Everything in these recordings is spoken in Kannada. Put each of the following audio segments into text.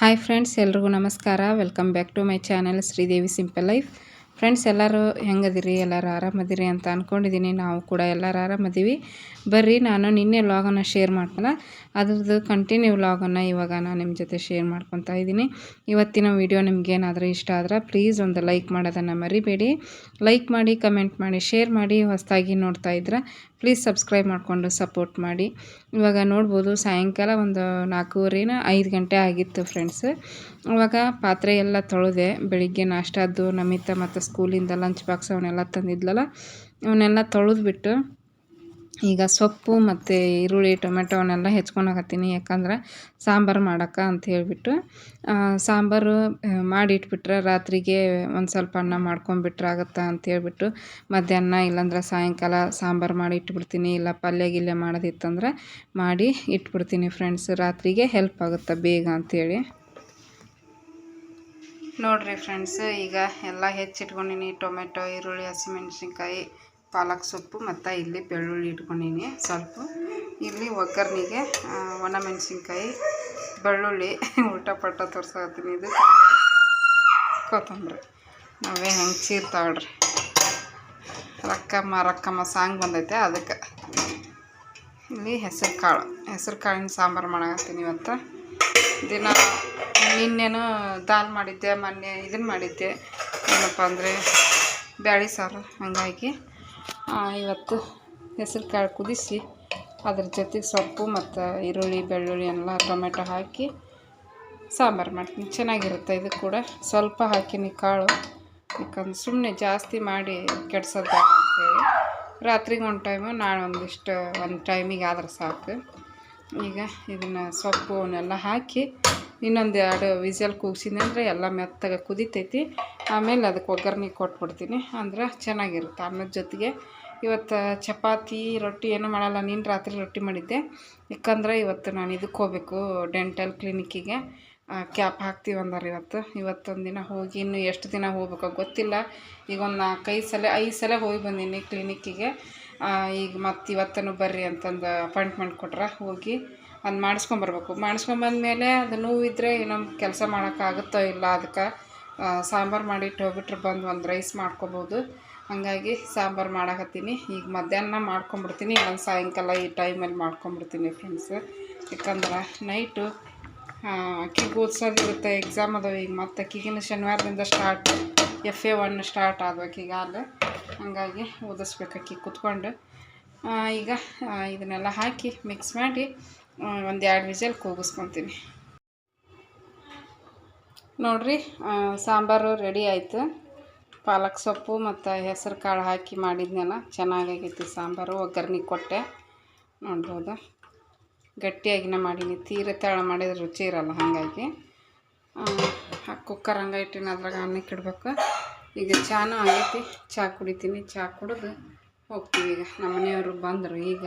ಹಾಯ್ ಫ್ರೆಂಡ್ಸ್, ಎಲ್ರಿಗೂ ನಮಸ್ಕಾರ. Welcome back to my channel Sridevi simple life friends ಎಲ್ಲರೂ ಹೆಂಗದಿರಿ? ಎಲ್ಲರೂ ಆರಾಮದಿರಿ ಅಂತ ಅಂದ್ಕೊಂಡಿದ್ದೀನಿ ನಾವು ಕೂಡ ಎಲ್ಲರೂ ಆರಾಮದೀವಿ. ಬರ್ರಿ, ನಾನು ನಿನ್ನೆ ವ್ಲಾಗನ್ನು ಶೇರ್ ಮಾಡ್ಕೊಂಡ ಅದ್ರದ್ದು ಕಂಟಿನ್ಯೂ ವ್ಲಾಗನ್ನು ಇವಾಗ ನಾನು ನಿಮ್ಮ ಜೊತೆ ಶೇರ್ ಮಾಡ್ಕೊತಾ ಇದ್ದೀನಿ. ಇವತ್ತಿನ ವಿಡಿಯೋ ನಿಮಗೇನಾದರೂ ಇಷ್ಟ ಆದ್ರೆ ಪ್ಲೀಸ್ ಒಂದು ಲೈಕ್ ಮಾಡೋದನ್ನು ಮರಿಬೇಡಿ. ಲೈಕ್ ಮಾಡಿ ಕಮೆಂಟ್ ಮಾಡಿ ಶೇರ್ ಮಾಡಿ, ಹೊಸದಾಗಿ ನೋಡ್ತಾ ಇದ್ರೆ ಪ್ಲೀಸ್ ಸಬ್ಸ್ಕ್ರೈಬ್ ಮಾಡಿಕೊಂಡು ಸಪೋರ್ಟ್ ಮಾಡಿ. ಇವಾಗ ನೋಡ್ಬೋದು ಸಾಯಂಕಾಲ ಒಂದು ನಾಲ್ಕೂವರೆನ ಐದು ಗಂಟೆ ಆಗಿತ್ತು ಫ್ರೆಂಡ್ಸ್ ಅವಾಗ ಪಾತ್ರೆ ಎಲ್ಲ ತೊಳೆದೆ. ಬೆಳಿಗ್ಗೆ ನಾಷ್ಟಾದ್ದು ನಮಿತ ಮತ್ತು ಸ್ಕೂಲಿಂದ ಲಂಚ್ ಬಾಕ್ಸ್ ಅವನ್ನೆಲ್ಲ ತಂದಿದ್ಲಲ್ಲ, ಅವನ್ನೆಲ್ಲ ತೊಳೆದ್ಬಿಟ್ಟು ಈಗ ಸೊಪ್ಪು ಮತ್ತು ಈರುಳ್ಳಿ ಟೊಮೆಟೊ ಅವನ್ನೆಲ್ಲ ಹೆಚ್ಕೊಳಕತ್ತೀನಿ ಯಾಕಂದ್ರೆ ಸಾಂಬಾರು ಮಾಡೋಕೆ ಅಂತ ಹೇಳಿಬಿಟ್ಟು ಸಾಂಬಾರು ಮಾಡಿಟ್ಬಿಟ್ರೆ ರಾತ್ರಿಗೆ ಒಂದು ಸ್ವಲ್ಪ ಅನ್ನ ಮಾಡ್ಕೊಂಬಿಟ್ರೆ ಆಗುತ್ತಾ ಅಂತ ಹೇಳ್ಬಿಟ್ಟು ಮಧ್ಯಾಹ್ನ ಇಲ್ಲಾಂದ್ರೆ ಸಾಯಂಕಾಲ ಸಾಂಬಾರು ಮಾಡಿ ಇಟ್ಬಿಡ್ತೀನಿ. ಇಲ್ಲ ಪಲ್ಯ ಗಿಲ್ಯ ಮಾಡೋದಿತ್ತಂದ್ರೆ ಮಾಡಿ ಇಟ್ಬಿಡ್ತೀನಿ ಫ್ರೆಂಡ್ಸ್ ರಾತ್ರಿಗೆ ಹೆಲ್ಪ್ ಆಗುತ್ತೆ ಬೇಗ ಅಂಥೇಳಿ ನೋಡಿರಿ ಫ್ರೆಂಡ್ಸ್ ಈಗ ಎಲ್ಲ ಹೆಚ್ಚಿಟ್ಕೊಂಡಿನಿ. ಟೊಮೆಟೊ ಈರುಳ್ಳಿ, ಹಸಿಮೆಣ್ಸಿನ್ಕಾಯಿ ಪಾಲಕ್ ಸೊಪ್ಪು ಮತ್ತು ಇಲ್ಲಿ ಬೆಳ್ಳುಳ್ಳಿ ಇಟ್ಕೊಂಡಿನಿ ಸ್ವಲ್ಪ. ಇಲ್ಲಿ ಒಗ್ಗರಣೆಗೆ ಒಣ ಮೆಣಸಿನ್ಕಾಯಿ ಬೆಳ್ಳುಳ್ಳಿ, ಊಟ ಪಟ್ಟ ತೋರ್ಸಕತ್ತೀನಿ. ಇದು ಕೊತ್ತಂಬರಿ. ನಾವೇ ಹೆಂಗೆ ಚೀರ್ತಾವ್ರಿ ರಕ್ಕಮ್ಮ ರಕ್ಕಮ್ಮ ಸಾಂಗ್ ಬಂದೈತೆ ಅದಕ್ಕೆ. ಇಲ್ಲಿ ಹೆಸರು ಕಾಳು. ಹೆಸರು ಕಾಳಿನ ಸಾಂಬಾರು ಮಾಡಕತ್ತೀನಿ ಇವತ್ತು. ದಿನ ನಿನ್ನೆನೂ ದಾಲ್ ಮಾಡಿದ್ದೆ, ಮೊನ್ನೆ ಇದನ್ನು ಮಾಡಿದ್ದೆ. ಏನಪ್ಪ ಅಂದರೆ ಬ್ಯಾಳೆ ಸಾರು ಹಂಗಾಗಿ. ಇವತ್ತು ಹೆಸರು ಕಾಳು ಕುದಿಸಿ, ಅದ್ರ ಜೊತೆಗೆ ಸೊಪ್ಪು ಮತ್ತು ಈರುಳ್ಳಿ, ಬೆಳ್ಳುಳ್ಳಿ ಎಲ್ಲ ಟೊಮೆಟೊ ಹಾಕಿ ಸಾಂಬಾರು ಮಾಡ್ತೀನಿ. ಚೆನ್ನಾಗಿರುತ್ತೆ ಇದು ಕೂಡ. ಸ್ವಲ್ಪ ಹಾಕಿನಿ ಕಾಳು. ಯಾಕಂದ್ರೆ ಸುಮ್ಮನೆ ಜಾಸ್ತಿ ಮಾಡಿ ಕೆಡ್ಸೋದು ಬೇಡ ಅಂತೇಳಿ. ರಾತ್ರಿಗೆ ಒಂದು ಟೈಮು ನಾಳೆ ಒಂದಿಷ್ಟು, ಒಂದು ಟೈಮಿಗೆ ಆದ್ರೆ ಸಾಕು. ಈಗ ಇದನ್ನು ಸೊಪ್ಪು ಅವನ್ನೆಲ್ಲ ಹಾಕಿ, ಇನ್ನೊಂದು ಎರಡು ವಿಸಲ್ ಕೂಗಿಸಿದೆ ಅಂದರೆ ಎಲ್ಲ ಮೆತ್ತಗೆ ಕುದಿತೈತಿ. ಆಮೇಲೆ ಅದಕ್ಕೆ ಒಗ್ಗರಣೆ ಕೊಟ್ಬಿಡ್ತೀನಿ. ಅಂದ್ರೆ ಚೆನ್ನಾಗಿರುತ್ತೆ ಅನ್ನದ ಜೊತೆಗೆ ಇವತ್ತು ಚಪಾತಿ, ರೊಟ್ಟಿ ಏನೂ ಮಾಡಲ್ಲ. ನೀನು ರಾತ್ರಿ ರೊಟ್ಟಿ ಮಾಡಿದ್ದೆ. ಯಾಕಂದ್ರೆ ಇವತ್ತು ನಾನು ಇದಕ್ಕೆ ಹೋಗ್ಬೇಕು, ಡೆಂಟಲ್ ಕ್ಲಿನಿಕ್ಕಿಗೆ. ಕ್ಯಾಪ್ ಹಾಕ್ತೀವಿ ಅಂದಾರೆ ಇವತ್ತು. ಇವತ್ತೊಂದು ದಿನ ಹೋಗಿ ಇನ್ನು ಎಷ್ಟು ದಿನ ಹೋಗ್ಬೇಕೋ ಗೊತ್ತಿಲ್ಲ. ಈಗ ಒಂದು ನಾಲ್ಕೈದು ಸಲ, ಐದು ಸಲ ಹೋಗಿ ಬಂದೀನಿ ಕ್ಲಿನಿಕ್ಕಿಗೆ. ಈಗ ಮತ್ತು ಇವತ್ತೂ ಬರ್ರಿ ಅಂತಂದು ಅಪಾಯಿಂಟ್ಮೆಂಟ್ ಕೊಟ್ರೆ ಹೋಗಿ ಅದು ಮಾಡಿಸ್ಕೊಂಬರ್ಬೇಕು ಮಾಡಿಸ್ಕೊಂಬಂದ್ಮೇಲೆ ಅದು ನೋವಿದ್ರೆ ಏನೋ ಕೆಲಸ ಮಾಡೋಕ್ಕಾಗುತ್ತೋ ಇಲ್ಲ ಅದಕ್ಕೆ ಸಾಂಬಾರು ಮಾಡಿಟ್ಟು ಹೋಗ್ಬಿಟ್ರೆ ಬಂದು ಒಂದು ರೈಸ್ ಮಾಡ್ಕೊಬೋದು. ಹಾಗಾಗಿ ಸಾಂಬಾರು ಮಾಡಕತ್ತೀನಿ. ಈಗ ಮಧ್ಯಾಹ್ನ ಮಾಡ್ಕೊಂಬಿಡ್ತೀನಿ. ಒಂದು ಸಾಯಂಕಾಲ ಈ ಟೈಮಲ್ಲಿ ಮಾಡ್ಕೊಂಬಿಡ್ತೀನಿ ಫ್ರೆಂಡ್ಸ್ ಯಾಕಂದ್ರೆ ನೈಟು ಅಕ್ಕಿ ಓದಿಸೋದಿರುತ್ತೆ ಎಕ್ಸಾಮ್ ಅದಾವೆ ಈಗ. ಮತ್ತು ಅಕ್ಕಿಗಿನ ಶನಿವಾರದಿಂದ start F A one start ಈಗ ಅಲ್ಲಿ ಹಾಗಾಗಿ ಓದಿಸ್ಬೇಕು ಅಕ್ಕಿ ಕುತ್ಕೊಂಡು. ಈಗ ಇದನ್ನೆಲ್ಲ ಹಾಕಿ ಮಿಕ್ಸ್ ಮಾಡಿ ಒಂದು ಎರಡು ವಿಜಲ್ ಕೂಗಿಸ್ಕೊತೀನಿ. ನೋಡಿರಿ ಸಾಂಬಾರು ರೆಡಿ ಆಯಿತು. ಪಾಲಕ್ ಸೊಪ್ಪು ಮತ್ತು ಹೆಸರು ಕಾಳು ಹಾಕಿ ಮಾಡಿದ್ನೆಲ್ಲ, ಚೆನ್ನಾಗಾಗೈತಿ ಸಾಂಬಾರು, ಒಗ್ಗರ್ಣೆ ಕೊಟ್ಟೆ. ನೋಡ್ಬೋದು. ಗಟ್ಟಿಯಾಗಿನ ಮಾಡೀನಿ. ತೀರ ತೆಳ ಮಾಡಿದ್ರೆ ರುಚಿ ಇರಲ್ಲ ಹಾಗಾಗಿ. ಕುಕ್ಕರ್ ಹಂಗೆ ಇಟ್ಟಿನ, ಅದ್ರಾಗ ಅನ್ನಕ್ಕೆ ಇಡ್ಬೇಕು. ಈಗ ಚಾನೂ ಆಗೈತಿ ಚಹಾ ಕುಡಿತೀನಿ. ಚಹಾ ಕುಡಿದು ಹೋಗ್ತೀವಿ ಈಗ. ನಮ್ಮ ಮನೆಯವರು ಬಂದರು ಈಗ.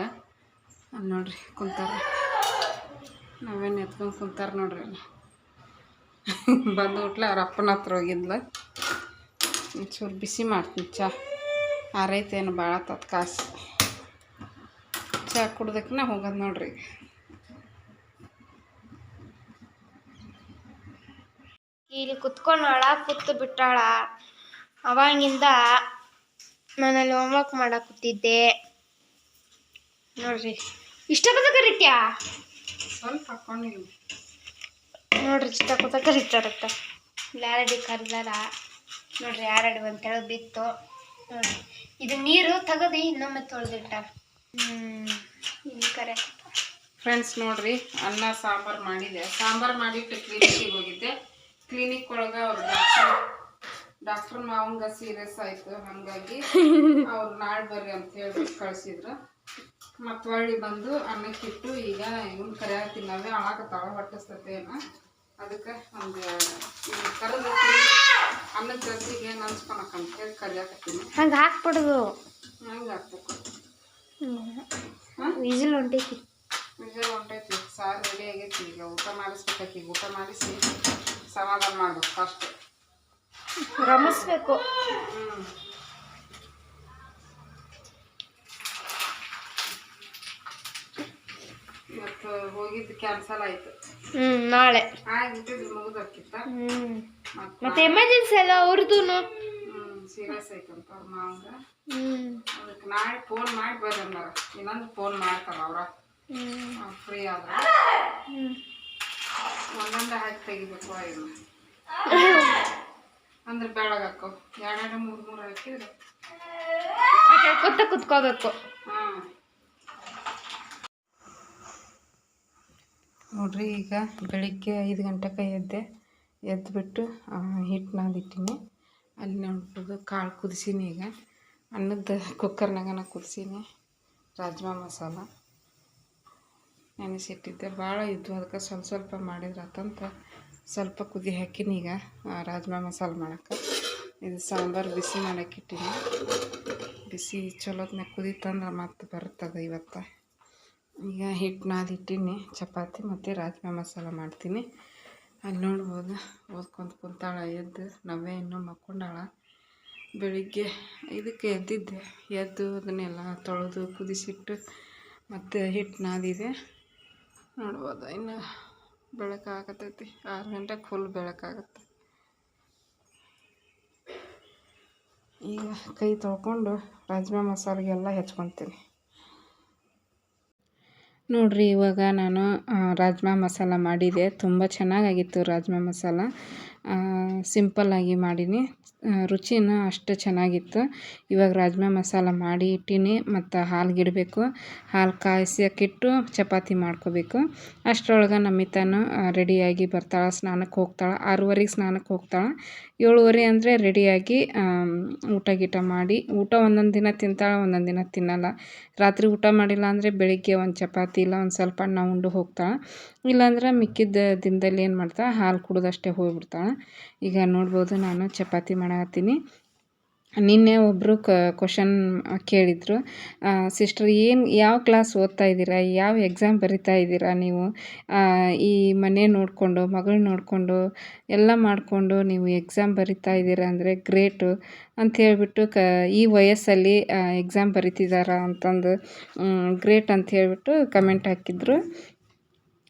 ನೋಡ್ರಿ, ಕುಂತಾರೆ. ನಾವೇನು ಎತ್ಕೊಂಡು ಕುಂತಾರೆ ನೋಡ್ರಿ ಬಂದು ಅವ್ರ ಅಪ್ಪನ ಹತ್ರ ಹೋಗಿದ್ಲ. ಒಂಚೂರು ಬಿಸಿ ಮಾಡ್ತೀನಿ. ಚಹಾ ಆರೈತೇನು ಭಾಳ ತತ್ ಕಾಸು. ಚಹಾ ಕುಡ್ದಕ್ಕೆ ಹೋಗೋದು ನೋಡ್ರಿ. ಇಲ್ಲಿ ಕುತ್ಕೊಂಡಾಳ ಕುತ್ತು ಬಿಟ್ಟಾಳ. ಅವಾಗಿಂದ ಮನೇಲಿ ಹೋಮ್ವರ್ಕ್ ಮಾಡಕ್ಕೆ ಕೂತಿದ್ದೆ. ನೋಡ್ರಿ. ಇಷ್ಟಪದ ಕರಿತ್ಯಾ ಸ್ವಲ್ಪ ಹಾಕ್ಕೊಂಡಿನಿ ನೋಡ್ರಿ ಇಷ್ಟಪದ ಕರಿತಾರತ್ತ ಯಾರಡಿ ಕರ್ದಾರ. ನೋಡ್ರಿ ಅಂತ ಅಂತೇಳಿ ಬಿತ್ತು. ನೋಡ್ರಿ. ಇದು ನೀರು ತೆಗೆದು ಇನ್ನೊಮ್ಮೆ ತೊಳೆದಿಟ್ಟ. ಇಲ್ಲಿ ಕರೆ ಫ್ರೆಂಡ್ಸ್ ನೋಡ್ರಿ, ಅನ್ನ, ಸಾಂಬಾರು ಮಾಡಿದೆ. ಸಾಂಬಾರು ಮಾಡಿಟ್ಟು ಕ್ಲಿನಿಕ್ಗೆ ಹೋಗಿದ್ದೆ. ಕ್ಲಿನಿಕ್ ಒಳಗೆ ಅವ್ರು ಡಾಕ್ಟರ್ ಡಾಕ್ಟರ್ ಮಾವಂಗ ಸೀರಿಯಸ್ ಆಯಿತು. ಹಾಗಾಗಿ ಅವ್ರು ನಾಳೆ ಬರ್ರಿ ಅಂತ ಹೇಳಿ ಕಳಿಸಿದ್ರು. ಮತ್ತು ಹೊಳ್ಳಿ ಬಂದು ಅನ್ನಕ್ಕಿಟ್ಟು ಈಗ ಇವ್ನು ತಿನ್ನವೇ ನಾವೇ ಆಳಾಕತ್ತಾಳ ಹೊಟ್ಟಿಸ್ತೇನ ಅದಕ್ಕೆ ಒಂದು ಕರೆದು ಅನ್ನದ ಜೊತೆಗೆ ನಂಚ್ಕೊಳಕಂತ ಹೇಳಿ ಕರಿಯಾಕತ್ತೀನಿ. ಹಂಗೆ ಹಾಕ್ಬಿಡುದು. ಹಂಗೆ ಹಾಕ್ಬೇಕು. ವಿಜಿಲ್ ಹೊಂಟೈತಿ. ವಿಜಿಲ್ ಹೊಂಟೈತಿ ಸಾರು ರೆಡಿ ಆಗೈತಿ. ಈಗ ಊಟ ಮಾಡಿಸ್ಬೇಕೈತಿ. ಊಟ ಮಾಡಿಸಿ ಸಮಾಧಾನ ಮಾಡ್ಬೇಕು ಫಸ್ಟ್ ರಮಿಸ್ಬೇಕು. ಇವತ್ತು ಹೋಗಿದ್ದು ಕ್ಯಾನ್ಸಲ್ ಆಯಿತು. ಹ್ಞೂ ನಾಳೆ. ಹ್ಞೂ ಮತ್ತೆ ಎಮರ್ಜೆನ್ಸಿ ಅಲ್ಲ ಅವ್ರದ್ದು ಸೀರಿಯಸ್ ಐತಂತ ಅವ್ರ ಮಾವಂಗ. ಅದಕ್ಕೆ ನಾಳೆ ಫೋನ್ ಮಾಡಿ ಬರ್ರಿ ಇನ್ನೊಂದು ಫೋನ್ ಮಾಡ್ತಾರ ಅವ್ರ. ಫ್ರೀ ಆದ್ರೆ. ಒಂದೊಂದು ಹಾಕಿ ತೆಗಿಬೇಕು ಐದು ಅಂದ್ರೆ ಬೆಳಗಾಕು ಎರಡೆರಡು ಮೂರು ಮೂರು ಹಾಕಿದ್ರೆ ಕುತ್ತ ಕುತ್ಕೋಬೇಕು. ಹಾಂ ನೋಡ್ರಿ, ಈಗ ಬೆಳಿಗ್ಗೆ ಐದು ಗಂಟೆಗೆ ಎದ್ದೆ. ಎದ್ದುಬಿಟ್ಟು ಹಿಟ್ಟು ನಾದಿಟ್ಟಿನಿ ಅಲ್ಲಿ ನೋಡ್ಬೋದು ಕಾಳು ಕುದಿಸೀನಿ ಈಗ. ಅನ್ನದ ಕುಕ್ಕರ್ನಾಗನ ಕುದಿಸೀನಿ. ರಾಜ್ಮಾ ಮಸಾಲ. ನೆನೆಸಿಟ್ಟಿದ್ದೆ. ಭಾಳ ಇದ್ವು. ಅದಕ್ಕೆ ಸ್ವಲ್ಪ ಸ್ವಲ್ಪ ಮಾಡಿದ್ರಾತಂತ ಸ್ವಲ್ಪ ಕುದಿ ಹಾಕಿನಿ ಈಗ ರಾಜ್ಮಾ ಮಸಾಲ ಮಾಡಕ್ಕೆ ಇದು ಸಾಂಬಾರು ಬಿಸಿ ಮಾಡಕ್ಕೆ ಇಟ್ಟೀನಿ. ಬಿಸಿ ಚಲೋತ್ನಾಗ ಕುದೀತಂದ್ರೆ ಮತ್ತೆ ಬರ್ತದೆ ಇವತ್ತು. ಈಗ ಹಿಟ್ಟು ನಾದಿಟ್ಟಿನಿ ಚಪಾತಿ ಮತ್ತು ರಾಜ್ಮಾ ಮಸಾಲ ಮಾಡ್ತೀನಿ. ಅಲ್ಲಿ ನೋಡ್ಬೋದು, ಓದ್ಕೊಂತ ಕುಂತಾಳ, ಎದ್ದು ನವೆ ಇನ್ನೂ ಮಕ್ಕೊಂಡಾಳ. ಬೆಳಿಗ್ಗೆ ಇದಕ್ಕೆ ಎದ್ದಿದ್ದೆ, ಎದ್ದು ಅದನ್ನೆಲ್ಲ ತೊಳೆದು ಕುದಿಸಿಟ್ಟು ಮತ್ತು ಹಿಟ್ಟು ನಾದಿದೆ. ನೋಡ್ಬೋದು, ಇನ್ನು ಬೆಳಕಾಗತೈತಿ, ಆರು ಗಂಟೆಗೆ ಫುಲ್ ಬೆಳಕಾಗತ್ತೆ. ಈಗ ಕೈ ತೊಳ್ಕೊಂಡು ರಾಜ್ಮಾ ಮಸಾಲೆಗೆಲ್ಲ ಹೆಚ್ಕೊತೀನಿ. ನೋಡ್ರಿ ಇವಾಗ ನಾನು ರಾಜ್ಮಾ ಮಸಾಲ ಮಾಡಿದೆ ತುಂಬ ಚೆನ್ನಾಗಾಗಿತ್ತು ರಾಜ್ಮಾ ಮಸಾಲ. ಸಿಂಪಲ್ಲಾಗಿ ಮಾಡೀನಿ. ರುಚಿನೂ ಅಷ್ಟು ಚೆನ್ನಾಗಿತ್ತು. ಇವಾಗ ರಾಜ್ಮಾ ಮಸಾಲ ಮಾಡಿ ಇಟ್ಟೀನಿ ಮತ್ತು ಹಾಲು ಗಿಡಬೇಕು ಹಾಲು ಕಾಯ್ಸೋಕ್ಕಿಟ್ಟು ಚಪಾತಿ ಮಾಡ್ಕೋಬೇಕು. ಅಷ್ಟರೊಳಗೆ ನಮಿತಾನು ರೆಡಿಯಾಗಿ ಬರ್ತಾಳೆ ಸ್ನಾನಕ್ಕೆ ಹೋಗ್ತಾಳೆ. ಆರೂವರೆಗೆ ಸ್ನಾನಕ್ಕೆ ಹೋಗ್ತಾಳೆ. ಏಳುವರೆ ಅಂದರೆ ರೆಡಿಯಾಗಿ ಊಟ ಗೀಟ ಮಾಡಿ, ಊಟ ಒಂದೊಂದು ದಿನ ತಿಂತಾಳೆ, ಒಂದೊಂದು ದಿನ ತಿನ್ನಲ್ಲ. ರಾತ್ರಿ ಊಟ ಮಾಡಿಲ್ಲ ಅಂದರೆ ಬೆಳಿಗ್ಗೆ ಒಂದು ಚಪಾತಿ ಇಲ್ಲ, ಒಂದು ಸ್ವಲ್ಪ ಅಣ್ಣ ಉಂಡು ಹೋಗ್ತಾಳೆ. ಇಲ್ಲಾಂದ್ರೆ ಮಿಕ್ಕಿದ್ದ ದಿನದಲ್ಲಿ ಏನು ಮಾಡ್ತಾಳೆ, ಹಾಲು ಕುಡ್ದಷ್ಟೇ ಹೋಗ್ಬಿಡ್ತಾಳೆ. ಈಗ ನೋಡ್ಬೋದು ನಾನು ಚಪಾತಿ ಮಾಡತ್ತೀನಿ ನಿನ್ನೆ ಒಬ್ಬರು ಕ್ವಶನ್ ಕೇಳಿದರು ಸಿಸ್ಟರ್ ಏನು, ಯಾವ ಕ್ಲಾಸ್ ಓದ್ತಾ ಇದ್ದೀರಾ? ಯಾವ ಎಕ್ಸಾಮ್ ಬರಿತಾ ಇದ್ದೀರಾ ನೀವು? ಈ ಮನೆ ನೋಡಿಕೊಂಡು, ಮಗಳು ನೋಡಿಕೊಂಡು, ಎಲ್ಲ ಮಾಡಿಕೊಂಡು ನೀವು ಎಕ್ಸಾಮ್ ಬರಿತಾ ಇದ್ದೀರಾ ಅಂದರೆ ಗ್ರೇಟು ಅಂತ ಹೇಳಿಬಿಟ್ಟು ಕ, ಈ ವಯಸ್ಸಲ್ಲಿ ಎಕ್ಸಾಮ್ ಬರಿತಿದ್ದಾರಾ ಅಂತಂದು ಗ್ರೇಟ್ ಅಂತ ಹೇಳಿಬಿಟ್ಟು ಕಮೆಂಟ್ ಹಾಕಿದ್ರು.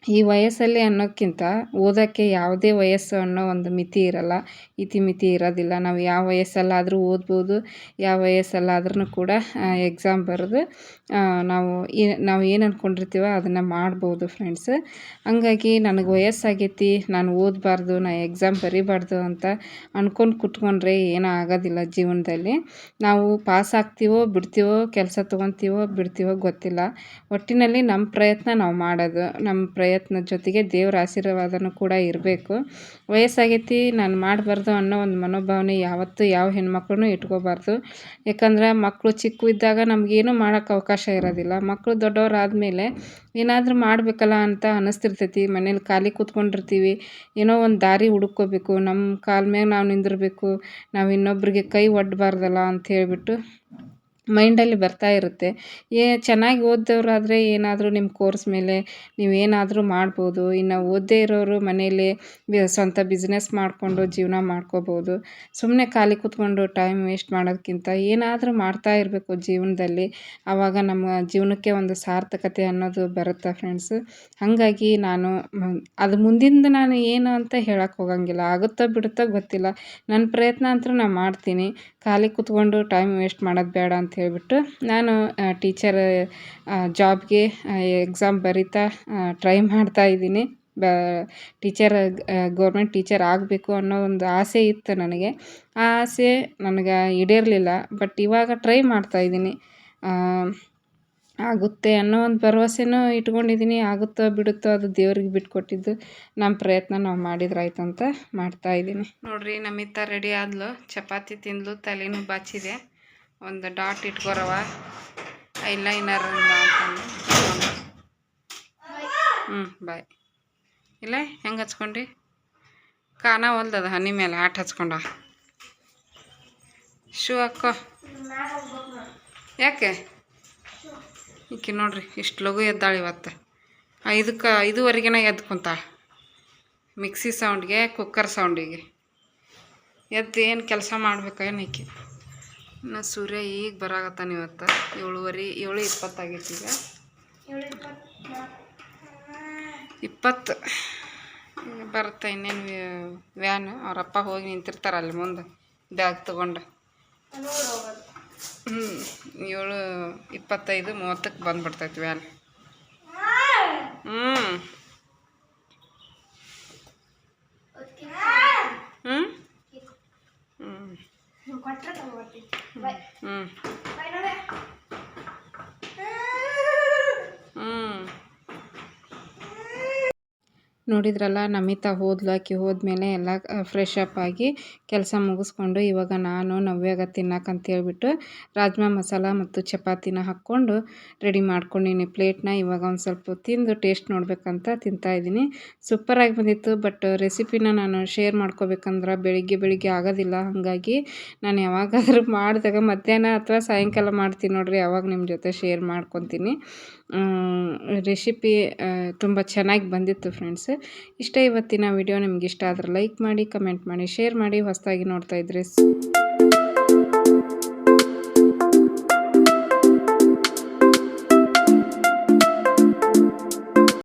ಈ ವಯಸ್ಸಲ್ಲಿ ಅನ್ನೋಕ್ಕಿಂತ ಓದೋಕ್ಕೆ ಯಾವುದೇ ವಯಸ್ಸು ಅನ್ನೋ ಒಂದು ಮಿತಿ ಇರಲ್ಲ. ಇತಿಮಿತಿ ಇರೋದಿಲ್ಲ. ನಾವು ಯಾವ ವಯಸ್ಸಲ್ಲಾದರೂ ಓದ್ಬೋದು, ಯಾವ ವಯಸ್ಸಲ್ಲಾದ್ರೂ ಕೂಡ ಎಕ್ಸಾಮ್ ಬರೆದು ನಾವು ಏ ನಾವು ಏನು ಅಂದ್ಕೊಂಡಿರ್ತೀವೋ ಅದನ್ನು ಮಾಡ್ಬೋದು ಫ್ರೆಂಡ್ಸ್ ಹಂಗಾಗಿ ನನಗೆ ವಯಸ್ಸಾಗೈತಿ, ನಾನು ಓದಬಾರ್ದು, ನಾ ಎಕ್ಸಾಮ್ ಬರಿಬಾರ್ದು ಅಂತ ಅನ್ಕೊಂಡು ಕುತ್ಕೊಂಡ್ರೆ ಏನೂ ಆಗೋದಿಲ್ಲ ಜೀವನದಲ್ಲಿ. ನಾವು ಪಾಸ್ ಆಗ್ತೀವೋ, ಬಿಡ್ತೀವೋ, ಕೆಲಸ ತೊಗೊತೀವೋ, ಬಿಡ್ತೀವೋ ಗೊತ್ತಿಲ್ಲ. ಒಟ್ಟಿನಲ್ಲಿ ನಮ್ಮ ಪ್ರಯತ್ನ ನಾವು ಮಾಡೋದು ನಮ್ಮ ಪ್ರಯತ್ನದ ಜೊತೆಗೆ ದೇವರ ಆಶೀರ್ವಾದನೂ ಕೂಡ ಇರಬೇಕು. ವಯಸ್ಸಾಗೈತಿ, ನಾನು ಮಾಡಬಾರ್ದು ಅನ್ನೋ ಒಂದು ಮನೋಭಾವನೆ ಯಾವತ್ತೂ ಯಾವ ಹೆಣ್ಮಕ್ಳು ಇಟ್ಕೋಬಾರ್ದು. ಯಾಕಂದ್ರೆ ಮಕ್ಕಳು ಚಿಕ್ಕ ಇದ್ದಾಗ ನಮಗೇನು ಮಾಡೋಕ್ಕೆ ಅವಕಾಶ ಇರೋದಿಲ್ಲ. ಮಕ್ಕಳು ದೊಡ್ಡವರಾದಮೇಲೆ ಏನಾದರೂ ಮಾಡಬೇಕಲ್ಲ ಅಂತ ಅನ್ನಿಸ್ತಿರ್ತೈತಿ ಮನೇಲಿ ಖಾಲಿ ಕೂತ್ಕೊಂಡಿರ್ತೀವಿ. ಏನೋ ಒಂದು ದಾರಿ ಹುಡುಕೋಬೇಕು ನಮ್ಮ ಕಾಲ ಮೇಲೆ ನಾವು ನಿಂದಿರಬೇಕು. ನಾವು ಇನ್ನೊಬ್ಬರಿಗೆ ಕೈ ಒಡ್ಡಬಾರ್ದಲ್ಲ ಅಂತ ಹೇಳ್ಬಿಟ್ಟು ಮೈಂಡಲ್ಲಿ ಬರ್ತಾ ಇರುತ್ತೆ. ಏ, ಚೆನ್ನಾಗಿ ಓದಿದವ್ರಾದ್ರೆ ಏನಾದರೂ ನಿಮ್ಮ ಕೋರ್ಸ್ ಮೇಲೆ ನೀವೇನಾದರೂ ಮಾಡ್ಬೋದು. ಇನ್ನು ಓದದೇ ಇರೋರು ಮನೇಲಿ ಸ್ವಂತ ಬಿಸ್ನೆಸ್ ಮಾಡಿಕೊಂಡು ಜೀವನ ಮಾಡ್ಕೋಬೋದು. ಸುಮ್ಮನೆ ಖಾಲಿ ಕೂತ್ಕೊಂಡು ಟೈಮ್ ವೇಸ್ಟ್ ಮಾಡೋದಕ್ಕಿಂತ ಏನಾದರೂ ಮಾಡ್ತಾ ಇರಬೇಕು ಜೀವನದಲ್ಲಿ. ಆವಾಗ ನಮ್ಮ ಜೀವನಕ್ಕೆ ಒಂದು ಸಾರ್ಥಕತೆ ಅನ್ನೋದು ಬರುತ್ತೆ ಫ್ರೆಂಡ್ಸ್ ಹಾಗಾಗಿ ನಾನು ಅದು ಮುಂದಿಂದ ನಾನು ಏನು ಅಂತ ಹೇಳಕ್ಕೆ ಹೋಗಂಗಿಲ್ಲ. ಆಗುತ್ತೋ ಬಿಡುತ್ತೋ ಗೊತ್ತಿಲ್ಲ. ನನ್ನ ಪ್ರಯತ್ನ ಅಂತೂ ನಾನು ಮಾಡ್ತೀನಿ. ಖಾಲಿ ಕೂತ್ಕೊಂಡು ಟೈಮ್ ವೇಸ್ಟ್ ಮಾಡೋದು ಬೇಡ ಅಂತ ಹೇಳಿಬಿಟ್ಟು ನಾನು ಟೀಚರ್ ಜಾಬ್ಗೆ ಎಕ್ಸಾಮ್ ಬರಿತಾ ಟ್ರೈ ಮಾಡ್ತಾ ಇದ್ದೀನಿ. ಬ ಟೀಚರ್ ಗೌರ್ಮೆಂಟ್ ಟೀಚರ್ ಆಗಬೇಕು ಅನ್ನೋ ಒಂದು ಆಸೆ ಇತ್ತು ನನಗೆ. ಆ ಆಸೆ ನನಗೆ ಈಡೇರಲಿಲ್ಲ ಬಟ್ ಇವಾಗ ಟ್ರೈ ಮಾಡ್ತಾ ಇದ್ದೀನಿ. ಆಗುತ್ತೆ ಅನ್ನೋ ಒಂದು ಭರವಸೆನೂ ಇಟ್ಕೊಂಡಿದ್ದೀನಿ. ಆಗುತ್ತೋ ಬಿಡುತ್ತೋ ಅದು ದೇವ್ರಿಗೆ ಬಿಟ್ಕೊಟ್ಟಿದ್ದು ನಮ್ಮ ಪ್ರಯತ್ನ ನಾವು ಮಾಡಿದ್ರಾಯ್ತು ಅಂತ ಮಾಡ್ತಾ ಇದ್ದೀನಿ. ನೋಡ್ರಿ, ನಮಿತ ರೆಡಿ ಆದ್ಲು. ಚಪಾತಿ ತಿಂದ್ಲು, ತಲೆನೂ ಬಾಚಿದೆ. ಒಂದು ಡಾಟ್ ಇಟ್ಕೊರವ. ಐಲೈನರ್ ಅಂತಂದು ಹ್ಞೂ ಬಾಯ್ ಇಲ್ಲ, ಹೆಂಗೆ ಹಚ್ಕೊಂಡಿ ಕಾನ ಹೊಲ್ದದ, ಹನಿ ಮೇಲೆ ಆಟ ಹಚ್ಕೊಂಡ. ಶೂ ಹಾಕೋ. ಯಾಕೆ? ಈಕೆ ನೋಡ್ರಿ, ಇಷ್ಟು ಲಘು ಎದ್ದಾಳೆ ಇವತ್ತು. ಐದಕ್ಕೆ, ಐದುವರೆಗೆನ ಎದ್ದು ಮಿಕ್ಸಿ ಸೌಂಡ್ಗೆ, ಕುಕ್ಕರ್ ಸೌಂಡಿಗೆ. ಎದ್ದು ಏನು ಕೆಲಸ ಮಾಡ್ಬೇಕೇನು ಈಕೆ? ಇನ್ನು ಸೂರ್ಯ ಈಗ ಬರಾಗತ್ತಾನ ಇವತ್ತು. ಏಳುವರೆ, ಏಳು ಇಪ್ಪತ್ತಾಗೈತಿ ಈಗ. ಇಪ್ಪತ್ತು. ಬರುತ್ತೆ ಇನ್ನೇನು ವ್ಯಾನ್. ಅವರಪ್ಪ ಹೋಗಿ ನಿಂತಿರ್ತಾರೆ ಅಲ್ಲಿ ಮುಂದೆ, ಬ್ಯಾಗ್ ತೊಗೊಂಡು. ಹ್ಞೂ ಏಳು ಇಪ್ಪತ್ತೈದು ಮೂವತ್ತಕ್ಕೆ ಬಂದ್ಬಿಡ್ತೈತಿ ವ್ಯಾನ್ ಹ್ಞೂ ಹ್ಞೂ ಹ್ಞೂ ಹ್ಞೂ ನೋಡಿದ್ರಲ್ಲ, ನಮಿತಾ ಹೋದ್ಲು. ಆಕಿ ಹೋದ್ಮೇಲೆ ಎಲ್ಲ ಫ್ರೆಶ್ ಅಪ್ ಆಗಿ ಕೆಲಸ ಮುಗಿಸ್ಕೊಂಡು ಇವಾಗ ನಾನು ನವ್ಯಾಗ ಹೇಳ್ಬಿಟ್ಟು ರಾಜ್ಮಾ ಮಸಾಲ ಮತ್ತು ಚಪಾತಿನ ಹಾಕ್ಕೊಂಡು ರೆಡಿ ಮಾಡ್ಕೊಂಡಿನಿ. ಪ್ಲೇಟ್ನ ಇವಾಗ ಒಂದು ಸ್ವಲ್ಪ ತಿಂದು ಟೇಸ್ಟ್ ನೋಡಬೇಕಂತ ತಿಂತಾ ಇದ್ದೀನಿ. ಸೂಪರಾಗಿ ಬಂದಿತ್ತು ಬಟ್ ರೆಸಿಪಿನ ನಾನು ಶೇರ್ ಮಾಡ್ಕೋಬೇಕಂದ್ರೆ ಬೆಳಿಗ್ಗೆ ಬೆಳಿಗ್ಗೆ ಆಗೋದಿಲ್ಲ. ಹಾಗಾಗಿ ನಾನು ಯಾವಾಗಾದರೂ ಮಾಡಿದಾಗ ಮಧ್ಯಾಹ್ನ ಅಥವಾ ಸಾಯಂಕಾಲ ಮಾಡ್ತೀನಿ ನೋಡಿರಿ, ಯಾವಾಗ ನಿಮ್ಮ ಜೊತೆ ಶೇರ್ ಮಾಡ್ಕೊತೀನಿ. ರೆಸಿಪಿ ತುಂಬ ಚೆನ್ನಾಗಿ ಬಂದಿತ್ತು ಫ್ರೆಂಡ್ಸ್ ಇಷ್ಟ ಇವತ್ತಿನ ವಿಡಿಯೋ ನಿಮ್ಗೆ ಇಷ್ಟ ಆದರೆ ಲೈಕ್ ಮಾಡಿ, ಕಮೆಂಟ್ ಮಾಡಿ, ಶೇರ್ ಮಾಡಿ ಹೊಸದಾಗಿ ನೋಡ್ತಾ ಇದ್ರೆ.